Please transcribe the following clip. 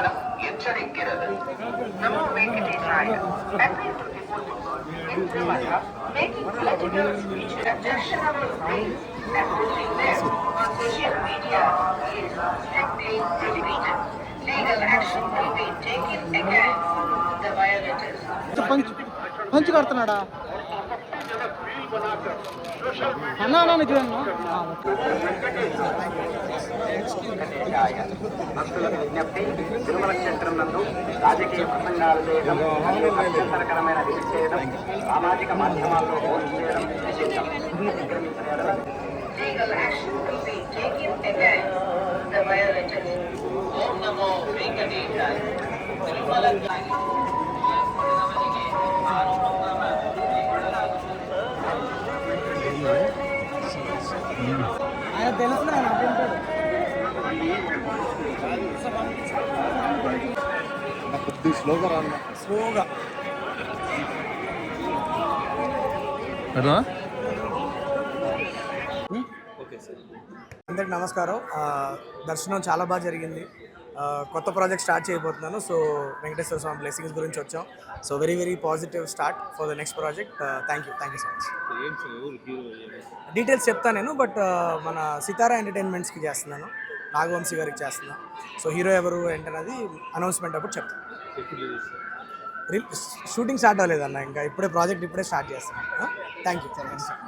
அதிகாரம் எச்சரிக்கிறது நமோ வெங்கடேசாய அன்பில் துதி போற்றுவோம் இன்று மகா making political speeches objectionable ways and putting them on social media is strictly prohibited. Legal action will be taken against the violators. पंच करतनाडा ना ना निकलेंगे నిజమే అన్నా. ఆ, ఓకే. వెంకటేశాయ. భక్తులకు విజ్ఞప్తి తిరుమల క్షేత్రం నందు రాజకీయ ప్రసంగాలు చేయడం అత్యంతరకరమైన విధి చేయడం సామాజిక మాధ్యమాల్లో పోస్ట్ చేయడం నిషిద్ధం అతిక్రమించిన ఎడల Legal action will be taken against the violators. Om Namo Venkatesaya. Tirumala ఆయన తెలుసు ఆయన అప్పుడు కొద్ది స్లోగా స్లోగా. అందరికి నమస్కారం. ఆ, దర్శనం చాలా బాగా జరిగింది. కొత్త ప్రాజెక్ట్ స్టార్ట్ చేయబోతున్నాను. సో వెంకటేశ్వర స్వామి బ్లెస్సింగ్స్ గురించి వచ్చాం. So very very positive start for the next project. Thank you thank you so much details చెప్తాను నేను బట్ మన సితారా ఎంటర్టైన్మెంట్స్కి చేస్తున్నాను. నాగవంశీ గారికి చేస్తున్నా. సో హీరో ఎవరు ఏంటన్నది అనౌన్స్మెంట్ అప్పుడు చెప్తాను షూటింగ్ స్టార్ట్ అవ్వలేదన్న ఇంకా. ఇప్పుడే ప్రాజెక్ట్ ఇప్పుడే స్టార్ట్ చేస్తున్నాను థ్యాంక్ యూ థ్యాంక్ యూ